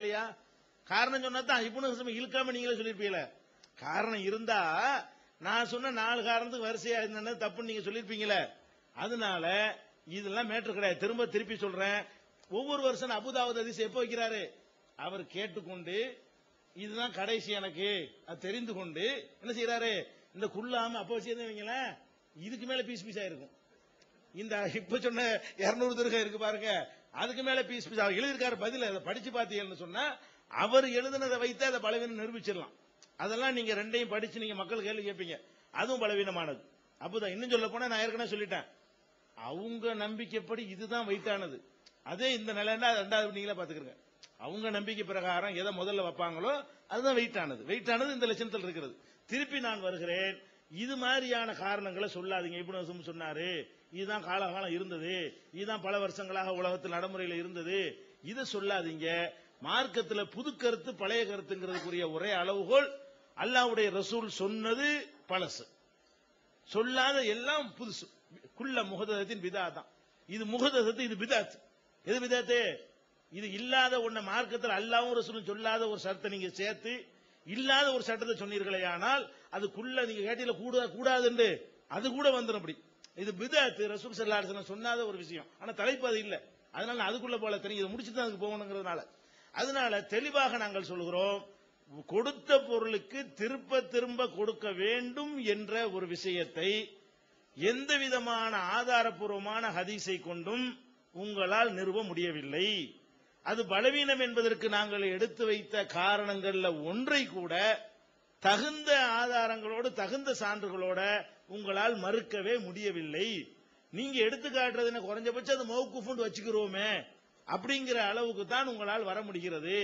இல்லையா? காரணம் சொன்னா தான் இப்னு ஹசம் இழுக்காம நீங்களே சொல்லிருப்பீங்களே. காரணம் இருந்தா நான் சொன்ன நாலு காரணத்துக்கு வரிசையா இருந்தது தப்புன்னு நீங்க சொல்லிருப்பீங்களே. அதனால இதெல்லாம் மேட்ரு கிடையாது. திரும்ப திருப்பி சொல்றேன். ஒவ்வொரு வருஷம் அபுதாபுத் அதிசயம் எப்போ வைக்கிறாரு? அவர் கேட்டுக்கொண்டு இதுதான் கடைசி எனக்கு. அது தெரிந்து கொண்டு என்ன செய்யறாரு இந்த குள்ளாம அப்ப வச்சிருந்தீங்களேன் இதுக்கு மேல பீஸ் பீஸ் ஆயிருக்கும் இந்த இப்ப சொன்ன 200 திருகம் இருக்கு பாருங்க. அதுக்கு மேல பீஸ் பீஸ் அவர் எழுதியிருக்காரு பதில் அதை படிச்சு பார்த்தீங்கன்னு சொன்னா அவர் எழுதினதை வைத்து அதை பலவீனம் நிரூபிச்சிடலாம். அதெல்லாம் நீங்க ரெண்டையும் படிச்சு நீங்க மக்கள் கேள்வி கேட்பீங்க. அதுவும் பலவீனமானது. அப்பதான் இன்னும் சொல்ல போனா நான் ஏற்கனவே சொல்லிட்டேன். அவங்க நம்பிக்கைப்படி இதுதான் வைத்தானது. அதே இந்த நிலைன்னா ரெண்டாவது நீங்களே பாத்துக்கிறங்க அவங்க நம்பிக்கை பிரகாரம் எதை முதல்ல வைப்பாங்களோ அதுதான் வெயிட் ஆனது வெயிட் ஆனது இந்த லட்சணத்தில் இருக்கிறது. திருப்பி நான் வருகிறேன். இது மாதிரியான காரணங்களை சொல்லாதீங்க. இப்னு சொன்னாரு. இதுதான் காலகாலம் இருந்தது. இதுதான் பல வருஷங்களாக உலகத்தில் நடைமுறையில் இருந்தது. இதை சொல்லாதீங்க. மார்க்கத்தில் புது கருத்து பழைய கருத்துங்கிறதுக்குரிய ஒரே அளவுகோல் அல்லாஹ்வுடைய ரசூல் சொன்னது பழசு. சொல்லாத எல்லாம் புதுசு. குள்ள முகதத்தின் விதா தான் இது முகதத்து இது விதாத்து எது விதாத்து இது இல்லாத ஒன்ன மார்க்கத்தில் அல்லாவும் ரசூலும் சொல்லாத ஒரு சட்டத்தை நீங்க சேர்த்து இல்லாத ஒரு சட்டத்தை சொன்னீர்களே ஆனால் அதுக்குள்ள நீங்க கேட்டீல கூட கூடாதுன்னு அது கூட வந்துடும் அப்படி. இது பிதாத்து ரசூல் சல்லா சொன்னாத ஒரு விஷயம். ஆனா தலைப்பு அது இல்ல. அதனால நான் அதுக்குள்ள போல தெரியும். இதை முடிச்சுட்டு தான் அதுக்கு போகணுங்கிறதுனால. அதனால தெளிவாக நாங்கள் சொல்கிறோம் கொடுத்த பொருளுக்கு திருப்ப திரும்ப கொடுக்க வேண்டும் என்ற ஒரு விஷயத்தை எந்த விதமான ஆதாரபூர்வமான ஹதீஸை கொண்டும் உங்களால் நிறுவ முடியவில்லை. அது பலவீனம் என்பதற்கு நாங்கள் எடுத்து வைத்த காரணங்கள்ல ஒன்றை கூட தகுந்த ஆதாரங்களோடு தகுந்த சான்றுகளோட உங்களால் மறுக்கவே முடியவில்லை. நீங்க எடுத்து காட்டுறது குறைஞ்சபட்சம் அது மௌக்குஃபுண்டு வச்சுக்கிறோமே. அப்படிங்கிற அளவுக்கு தான் உங்களால் வர முடிகிறது.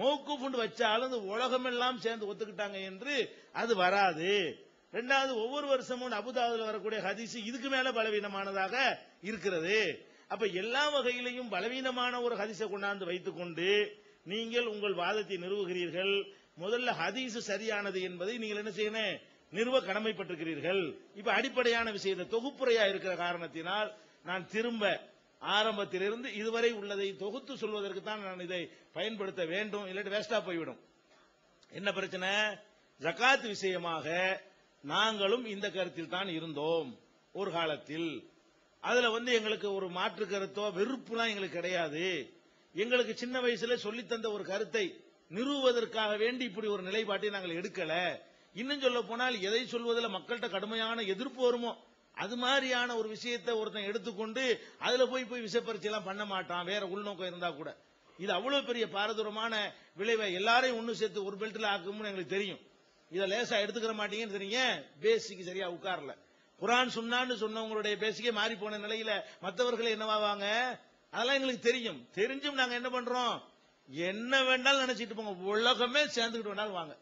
மௌக்குஃபுண்டு வச்சாலும் இந்த உலகமெல்லாம் சேர்ந்து ஒத்துக்கிட்டாங்க என்று அது வராது. ரெண்டாவது ஒவ்வொரு வருஷமும் அபுதாபுல வரக்கூடிய ஹதீஸ் இதுக்கு மேல பலவீனமானதாக இருக்கிறது. அப்ப எல்லா வகையிலையும் பலவீனமான ஒரு ஹதீஸை கொண்டாந்து வைத்துக்கொண்டு நீங்கள் உங்கள் வாதத்தை நிறுவுகிறீர்கள். முதல்ல ஹதீஸ் சரியானது என்பதை நீங்கள் என்ன செய்யணும்? நிறுவ கடமைப்பட்டிருக்கிறீர்கள் இப்ப அடிப்படையான விஷயத்தை தொகுப்புரையா இருக்கிற காரணத்தினால் நான் திரும்ப ஆரம்பத்திலிருந்து இதுவரை உள்ளதை தொகுத்து சொல்வதற்கு தான் நான் இதை பயன்படுத்த வேண்டும். இல்லாட்டி வேஸ்டா போய்விடும். என்ன பிரச்சனை? ஜகாத் விஷயமாக நாங்களும் இந்த கருத்தில் தான் இருந்தோம். ஒரு காலத்தில். அதுல வந்து எங்களுக்கு ஒரு மாற்று கருத்தோ வெறுப்புலாம் எங்களுக்கு கிடையாது. எங்களுக்கு சின்ன வயசுல சொல்லி தந்த ஒரு கருத்தை நிறுவுவதற்காக வேண்டி இப்படி ஒரு நிலைப்பாட்டை நாங்கள் எடுக்கல. இன்னும் சொல்ல போனால் எதை சொல்வதில் மக்கள்கிட்ட கடுமையான எதிர்ப்பு வருமோ அது மாதிரியான ஒரு விஷயத்தை ஒருத்தன் எடுத்துக்கொண்டு அதுல போய் போய் விஷப்பரிச்சை எல்லாம் பண்ண மாட்டான் வேற உள்நோக்கம் இருந்தா கூட. இது அவ்வளவு பெரிய பாரதூரமான விளைவை எல்லாரையும் ஒண்ணு சேர்த்து ஒரு பெல்ட்ல ஆக்கும்னு எங்களுக்கு தெரியும். இதை லேசா எடுத்துக்கிற மாட்டீங்கன்னு தெரியுங்க பேசிக்கு சரியா உட்காரல. குரான் சொன்னான்னு சொன்னவங்களுடைய பேசிக்கே மாறி போன நிலையில மற்றவர்கள் என்னவாவாங்க அதெல்லாம் எங்களுக்கு தெரியும். தெரிஞ்சும் நாங்க என்ன பண்றோம்? என்ன வேண்டாலும் நினைச்சிட்டு போங்க. உலகமே சேர்ந்துக்கிட்டு வேணாலும் வாங்க.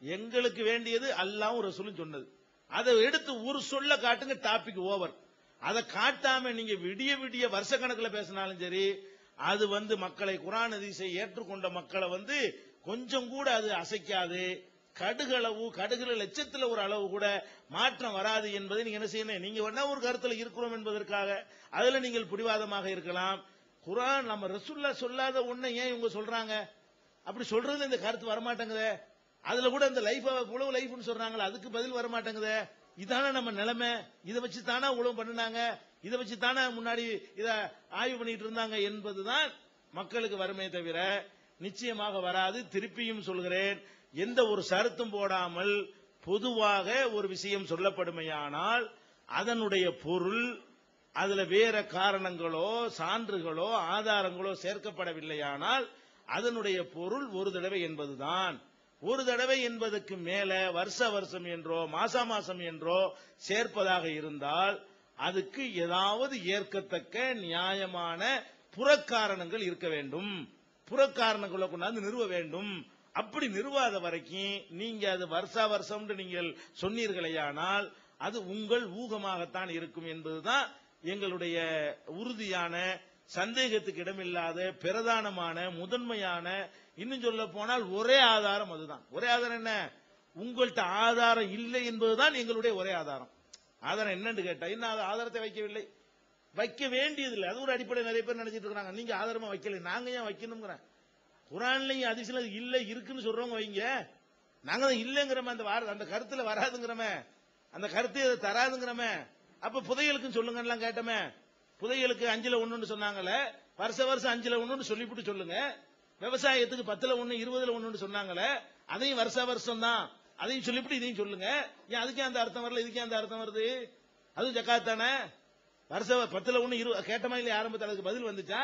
எங்களுக்கு வேண்டியது அல்லாவும் ரசூலும் சொன்னது. அதை எடுத்து ஒரு சொல்ல காட்டுங்க டாபிக் ஓவர் அதை காட்டாம நீங்க விடிய விடிய வருஷ கணக்கில் பேசினாலும் சரி அது வந்து மக்களை குரான் அதிசை ஏற்றுக்கொண்ட மக்களை வந்து கொஞ்சம் கூட அது அசைக்காது. கடுகளவு கடுகுல லட்சத்துல ஒரு அளவு கூட மாற்றம் வராது என்பதை நீங்க என்ன செய்யணும்? நீங்க வேணா ஒரு கருத்துல இருக்கிறோம் என்பதற்காக அதுல நீங்கள் பிடிவாதமாக இருக்கலாம். குரான் நம்ம ரசுல்லா சொல்லாத ஒண்ணை ஏன் இவங்க சொல்றாங்க? அப்படி சொல்றது இந்த கருத்து வரமாட்டேங்குதே. அதுல கூட இந்த லைஃப் உழவு லைஃப்னு சொல்றாங்களா அதுக்கு பதில் வரமாட்டேங்குதே. இதானே நம்ம நிலைமை. இதை வச்சு தானே உழவு பண்ணினாங்க. இதை வச்சு தானே முன்னாடி இத ஆய்வு பண்ணிட்டு இருந்தாங்க என்பதுதான் மக்களுக்கு வறுமை தவிர நிச்சயமாக வராது. திருப்பியும் சொல்கிறேன் எந்த ஒரு சருத்தும் போடாமல் பொதுவாக ஒரு விஷயம் சொல்லப்படுமையானால் அதனுடைய பொருள் அதுல வேற காரணங்களோ சான்றுகளோ ஆதாரங்களோ சேர்க்கப்படவில்லையானால் அதனுடைய பொருள் ஒரு தடவை என்பதுதான். ஒரு தடவை என்பதற்கு மேல வருஷ வருஷம் என்றோ மாசா மாசம் என்றோ சேர்ப்பதாக இருந்தால் அதுக்கு ஏதாவது ஏற்கத்தக்க நியாயமான புறக்காரணங்கள் இருக்க வேண்டும். புறக்காரணங்களை கொண்டாந்து நிறுவ வேண்டும். அப்படி நிறுவாத வரைக்கும் நீங்க அது வருஷா வருஷம் நீங்கள் சொன்னீர்களேயானால் அது உங்கள் ஊகமாகத்தான் இருக்கும் என்பதுதான் எங்களுடைய உறுதியான சந்தேகத்துக்கு இடமில்லாத பிரதானமான முதன்மையான இன்னும் சொல்ல போனால் ஒரே ஆதாரம் அதுதான். ஒரே ஆதாரம் என்ன? உங்கள்கிட்ட ஆதாரம் இல்லை என்பதுதான் எங்களுடைய ஒரே ஆதாரம். ஆதாரம் என்னன்னு கேட்டா இன்னும் ஆதாரத்தை வைக்கவில்லை. வைக்க வேண்டியதில்லை. அது ஒரு அடிப்படை நிறைய பேர் நினைச்சிட்டு இருக்காங்க நீங்க ஆதாரமா வைக்கல. நாங்க ஏன் வைக்கணுங்கிறேன் குரான்லையும் அதிசயம் இல்லை இருக்குன்னு சொல்றவங்க வைங்க. நாங்க தான் இல்லங்கிறோமே அந்த வார அந்த கருத்துல வராதுங்கிறோமே. அந்த கருத்து அதை தராதுங்கிறோமே. அப்ப புதையலுக்குன்னு சொல்லுங்கலாம் கேட்டோமே. புதையலுக்கு அஞ்சுல ஒண்ணுன்னு சொன்னாங்கல்ல. வருஷ வருஷம் அஞ்சுல ஒண்ணுன்னு சொல்லிவிட்டு சொல்லுங்க. விவசாயத்துக்கு பத்துல ஒண்ணு இருபதுல ஒண்ணுன்னு சொன்னாங்களே அதையும் வருஷ வருஷம் தான் அதையும் சொல்லிவிட்டு இதையும் சொல்லுங்க. ஏன் அதுக்கே அந்த அர்த்தம் வரல இதுக்கே அந்த அர்த்தம் வருது? அதுவும் ஜக்காத் தானே? வருஷ பத்துல ஒண்ணு இரு கேட்டமா இல்லையா ஆரம்பத்தில் அதுக்கு பதில் வந்துச்சா?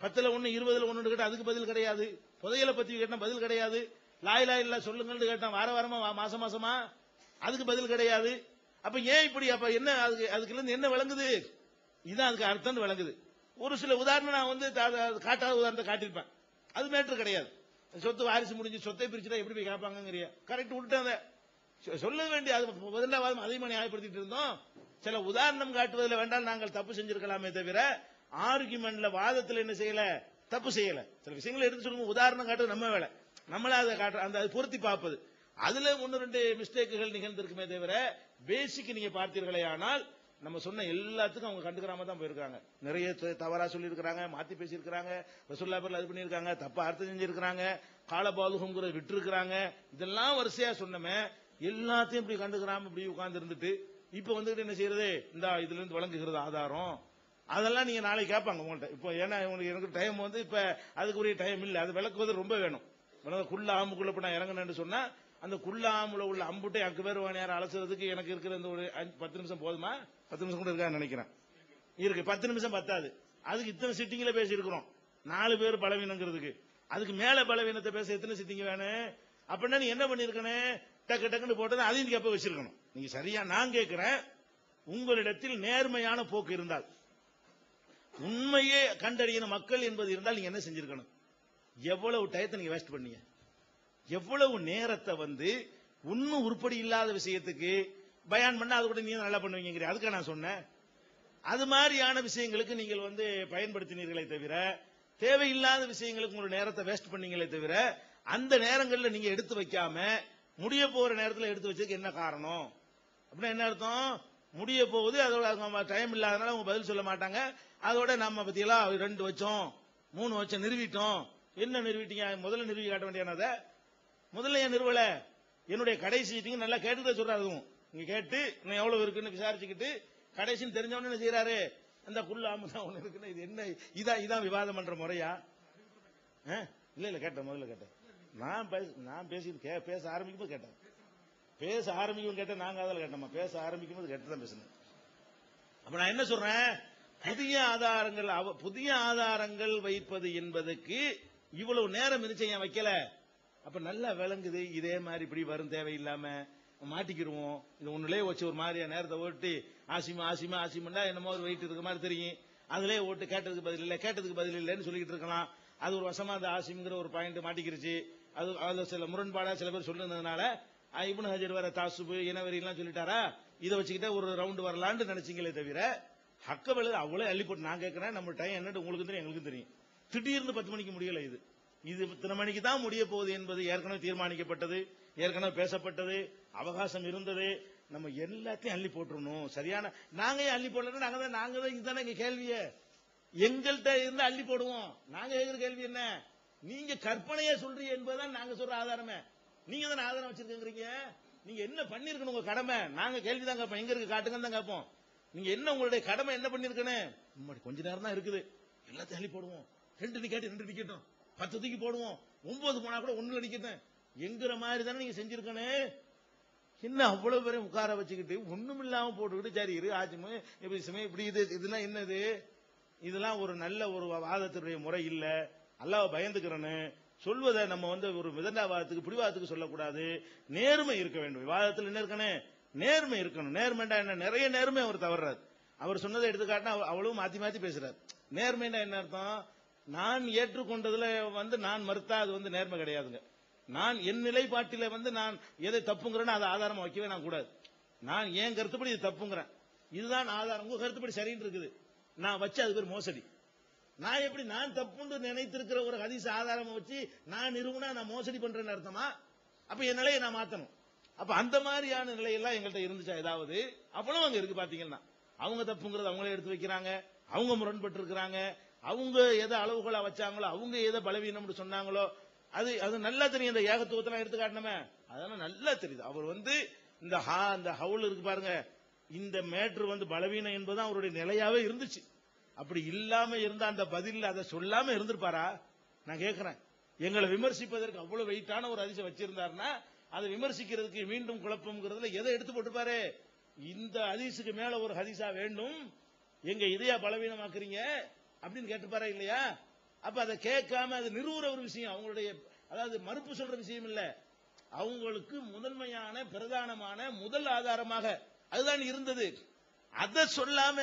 பத்துல ஒண்ணு இருபதுல ஒண்ணு கேட்டா அதுக்கு பதில் கிடையாது. புதையலை பத்தி கேட்டா பதில் கிடையாது. லாய் லாய் இல்ல சொல்லுங்கன்னு கேட்டான் வார வாரமா மாசம் மாசமா? அதுக்கு பதில் கிடையாது. அப்ப ஏன் இப்படி அப்ப என்ன அதுக்கு அதுக்குல இருந்து என்ன விளங்குது? இதுதான் அதுக்கு அர்த்தம் விளங்குது. ஒரு சில உதாரணம் நான் வந்து காட்டாத உதாரணத்தை காட்டியிருப்பேன். அது மேட்ரு கிடையாது. சொத்து வாரிசு முடிஞ்சு சொத்தை பிரிச்சுட்டா எப்படி போய் கேட்பாங்கங்கிறிய? கரெக்ட் விட்டுட்டாங்க சொல்ல வேண்டிய அது முதலாவது அதையும் நியாயப்படுத்திட்டு இருந்தோம். சில உதாரணம் காட்டுவதில் வேண்டாம் நாங்கள் தப்பு செஞ்சிருக்கலாமே தவிர ஆர்குமெண்ட்ல வாதத்தில் என்ன செய்யல? தப்பு செய்யல. சில விஷயங்களை எடுத்து சொல்லுங்க உதாரணம் காட்டுறது நம்ம வேலை. நம்மளா அதை காட்டுற அந்த பொருத்தி பார்ப்பது. அதுல ஒன்னு ரெண்டு மிஸ்டேக்குகள் நிகழ்ந்திருக்குமே தவிர பேசிக் நீங்க பார்த்தீர்களே ஆனால் நம்ம சொன்ன எல்லாத்துக்கும் அவங்க கண்டுக்கிறாம தான் போயிருக்காங்க. நிறைய த- தவறா சொல்லியிருக்கிறாங்க மாத்தி பேசியிருக்கிறாங்க ரசுல்லா பேர்ல அது பண்ணியிருக்காங்க தப்பா அர்த்தம் செஞ்சிருக்கிறாங்க காலபாதுகங்கிறத விட்டுருக்கிறாங்க. இதெல்லாம் வரிசையா சொன்னமே எல்லாத்தையும் இப்படி கண்டுக்கிறாம இப்படி உட்கார்ந்து இருந்துட்டு இப்ப வந்துட்டு என்ன செய்யறது? இந்த இதுல இருந்து வழங்குகிறது ஆதாரம். அதெல்லாம் நீங்க நாளைக்கு கேட்பாங்க உங்கள்ட்ட. இப்போ ஏன்னா உங்களுக்கு எனக்கு டைம் வந்து இப்ப அதுக்குரிய டைம் இல்ல. அது விளக்குவது ரொம்ப வேணும். குள்ள ஆம்புக்குள்ள இப்ப நான் இறங்கினேன்னு சொன்னா அந்த ஆம்புல உள்ள அம்புட்டை அக்கு பேர் நேரம் அலசுறதுக்கு எனக்கு இருக்கிற இந்த ஒரு பத்து நிமிஷம் போதுமா? பத்து நிமிஷம் கூட இருக்கான்னு நினைக்கிறேன். இருக்கு. பத்து நிமிஷம் பத்தாது. அதுக்கு இத்தனை சிட்டிங்ல பேசி இருக்கிறோம் நாலு பேர் பலவீனங்கிறதுக்கு. அதுக்கு மேல பலவீனத்தை பேச எத்தனை சிட்டிங்க வேணும்? அப்படின்னா நீ என்ன பண்ணிருக்கணும் டக்கு டக்குன்னு போட்டது அதையும் கேப்ப வச்சிருக்கணும். நீங்க சரியா நான் கேட்கிறேன். உங்களிடத்தில் நேர்மையான போக்கு இருந்தால் உண்மையே கண்டறியின மக்கள் என்பது இருந்தால் நீங்க என்ன செஞ்சிருக்கணும்? எவ்வளவு டயத்தை நீங்க வேஸ்ட் பண்ணீங்க? எவ்வளவு நேரத்தை வந்து ஒன்னும் உருப்படி இல்லாத விஷயத்துக்கு பயான் பண்ண அது கூட நீங்க நல்லா பண்ணுவீங்க அதுக்கு நான் சொன்னேன் அது மாதிரியான விஷயங்களுக்கு நீங்கள் வந்து பயன்படுத்தினீர்களே தவிர தேவையில்லாத விஷயங்களுக்கு உங்களோட நேரத்தை வேஸ்ட் பண்ணீங்களே தவிர அந்த நேரங்களில் நீங்க எடுத்து வைக்காம முடிய போற நேரத்தில் எடுத்து வச்சதுக்கு என்ன காரணம்? அப்படின்னா என்ன அர்த்தம்? முடிய போகுது அதோட டைம் இல்லாதனால அவங்க பதில் சொல்ல மாட்டாங்க. அதோட நம்ம பத்தியெல்லாம் ரெண்டு வச்சோம் மூணு வச்சோம் நிறுவிட்டோம். என்ன நிறுவிட்டீங்க? முதல்ல நிறுவி காட்ட வேண்டியானதை முதல்ல ஏன் நிறுவல? என்னுடைய கடைசி சீட்டிங் நல்லா கேட்டுதான் சொல்றாரு அதுவும். நீங்க கேட்டு இன்னும் எவ்வளவு இருக்குன்னு விசாரிச்சுக்கிட்டு கடைசின்னு தெரிஞ்சவொன்னு என்ன செய்யறாரு அந்த குள்ள தான் ஒண்ணு இருக்குன்னு இது என்ன இதான் இதான் விவாதம் பண்ற முறையா? ஆ? இல்ல இல்ல கேட்டேன் முதல்ல கேட்டேன். நான் பேச- நான் பேசி கே- பேச ஆரம்பிக்கும் போது கேட்டேன். பேச ஆரம்பிக்கும் கேட்டேன் நாங்க அதில் கேட்டோமா பேச ஆரம்பிக்கும் போது கேட்டு தான் பேசினேன். அப்ப நான் என்ன சொல்றேன்? புதிய ஆதாரங்கள் அவ- புதிய ஆதாரங்கள் வைப்பது என்பதுக்கு இவ்வளவு நேரம் இருந்துச்சு ஏன் வைக்கல. அப்ப நல்லா விளங்குது இதே மாதிரி இப்படி வரும் தேவையில்லாம மாட்டிக்கிடுவோம். இது ஒண்ணுலே வச்சு ஒரு மாதிரியா நேரத்தை ஓட்டி ஆசிமா ஆசிமா ஆசிமண்டா என்னமோ ஒரு வெயிட் இருக்க மாதிரி தெரியும். அதுலயே ஓட்டு கேட்டதுக்கு பதில் இல்ல கேட்டதுக்கு பதில் இல்லைன்னு சொல்லிட்டு இருக்கலாம். அது ஒரு வசமா அந்த ஆசிம்ங்கிற ஒரு பாயிண்ட் மாட்டிக்கிருச்சு. அது அதுல சில முரண்பாடா சில பேர் சொல்லுனதுனால இபுன் ஹஜர் வேற தாசுபு இனவெறி சொல்லிட்டாரா? இதை வச்சுக்கிட்டே ஒரு ரவுண்ட் வரலான்னு நினைச்சீங்களே தவிர ஹக்க வேலை அவ்வளவு அள்ளி போட்டு நான் கேட்கிறேன் நம்ம டைம் என்னட்டு உங்களுக்கு தெரியும் எங்களுக்கும் தெரியும். திடீர்னு பத்து மணிக்கு முடியல இது. இது இத்தனை மணிக்கு தான் முடிய போகுது என்பது ஏற்கனவே தீர்மானிக்கப்பட்டது ஏற்கனவே பேசப்பட்டது அவகாசம் இருந்தது. நம்ம எல்லாத்தையும் அள்ளி போட்டுருணும் சரியான நாங்க ஏன் அள்ளி போடலன்னா நாங்க தான் நாங்க தான் இதுதானே எங்க கேள்விய. எங்கள்கிட்ட இருந்து அள்ளி போடுவோம். நாங்க கேட்கிற கேள்வி என்ன? நீங்க கற்பனையே சொல்றீங்க என்பதுதான் நாங்க சொல்ற ஆதாரமே. நீங்க தானே ஆதாரம் வச்சிருக்கீங்க நீங்க என்ன பண்ணிருக்கணும் உங்க கடமை? நாங்க கேள்வி தான் கேட்போம். எங்க இருக்கு? காட்டுங்கன்னு தான் கேட்போம். நீங்க என்ன உங்களுடைய கடமை என்ன பண்ணிருக்கணும்? கொஞ்ச நேரம் தான் இருக்குது. எல்லாத்தையும் அள்ளி போடுவோம். ரெண்டு நிக்காட்டி ரெண்டு நிக்கட்டும் பத்து தூக்கி போடுவோம். ஒன்பது போனா கூட ஒண்ணு நிக்கட்டும் எங்கிற மாதிரி தானே நீங்க செஞ்சிருக்கணும் என்ன அவ்வளவு பேரும் உட்கார வச்சுக்கிட்டு ஒண்ணும் இல்லாம போட்டுக்கிட்டு சரி இரு ஆச்சுமு இப்படி சமயம் இப்படி இது இதெல்லாம் என்னது? இதெல்லாம் ஒரு நல்ல ஒரு வாதத்தினுடைய முறை இல்ல. அல்லாஹ் பயந்துக்கிறேன்னு சொல்வதை நம்ம வந்து ஒரு விதண்டாவாதத்துக்கு பிடிவாதத்துக்கு சொல்லக்கூடாது. நேர்மை இருக்க வேண்டும். விவாதத்தில் என்ன இருக்கணும் நேர்மை இருக்கணும். நேர்மைண்டா என்ன? நிறைய நேர்மை அவர் தவறாரு. அவர் சொன்னதை எடுத்துக்காட்டினா அவ- அவளும் மாத்தி மாத்தி பேசுறாரு. நேர்மைண்டா என்ன அர்த்தம்? நான் ஏற்றுக்கொண்டதுல வந்து நான் மறுத்தா அது வந்து நேர்மை கிடையாதுங்க. நான் என் நிலைப்பாட்டில வந்து நான் எதை தப்புங்கிறேன்னு அதை ஆதாரமா வைக்கவே நான் கூடாது. நான் என் கருத்துப்படி இது தப்புங்கிறேன். இதுதான் ஆதாரம். உங்க கருத்துப்படி சரின்னு இருக்குது. நான் வச்சு அது பேர் மோசடி. நான் எப்படி நான் தப்புன்னு நினைத்திருக்கிற ஒரு ஹதீஸ் ஆதாரமா வச்சு நான் நிறுவனா நான் மோசடி பண்றேன்னு அர்த்தமா? அப்ப என் நிலையை நான் மாத்தணும். அப்ப அந்த மாதிரியான நிலையெல்லாம் எங்கள்கிட்ட இருந்துச்சா ஏதாவது? அப்பளும் அங்க இருக்கு பாத்தீங்கன்னா. அவங்க தப்புங்கிறது அவங்களே எடுத்து வைக்கிறாங்க. அவங்க முரண்பட்டு இருக்கிறாங்க அவங்க எதை அளவுகளா வச்சாங்களோ அவங்க எதை பலவீனம்னு சொன்னாங்களோ அது அது நல்லா தெரியும். இந்த ஏகத்துவத்தெல்லாம் எடுத்து காட்டணுமே. அதெல்லாம் நல்லா தெரியுது. அவர் வந்து இந்த ஹா இந்த ஹவுல் இருக்கு பாருங்க. இந்த மேட்ரு வந்து பலவீனம் என்பது அவருடைய நிலையாவே இருந்துச்சு. அப்படி இல்லாம இருந்த அந்த பதில் அதை சொல்லாம இருந்திருப்பாரா? நான் கேட்கிறேன் எங்களை விமர்சிப்பதற்கு அவ்வளவு வெயிட்டான ஒரு அதிசயம் வச்சிருந்தாருன்னா அதை விமர்சிக்கிறதுக்கு மீண்டும் குழப்பம்ங்கிறதுல எதை எடுத்து போட்டுப்பாரு இந்த ஹதீஸுக்கு மேல ஒரு ஹதீஸா வேண்டும். எங்க இதையா பலவீனமாக்குறீங்க? அப்படின்னு கேட்டுப்பாரா இல்லையா? அப்ப அதை கேட்காம அது நிறுவுற ஒரு விஷயம். அவங்களுடைய அதாவது மறுப்பு சொல்ற விஷயம் இல்ல. அவங்களுக்கு முதன்மையான பிரதானமான முதல் ஆதாரமாக அதுதான் இருந்தது. அதை சொல்லாம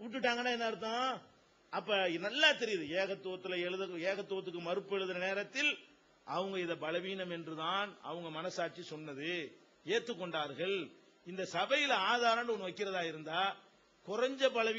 விட்டுட்டாங்கன்னா என்ன அர்த்தம்? அப்ப நல்லா தெரியுது. ஏகத்துவத்துல எழுத ஏகத்துவத்துக்கு மறுப்பு எழுதுற நேரத்தில் அவங்க இதை பலவீனம் என்றுதான் அவங்க மனசாட்சி சொன்னது. ஏத்துக்கொண்டார்கள். இந்த சபையில ஆதாரம்னு ஒன்று வைக்கிறதா இருந்தா குறைஞ்ச பலவீனம்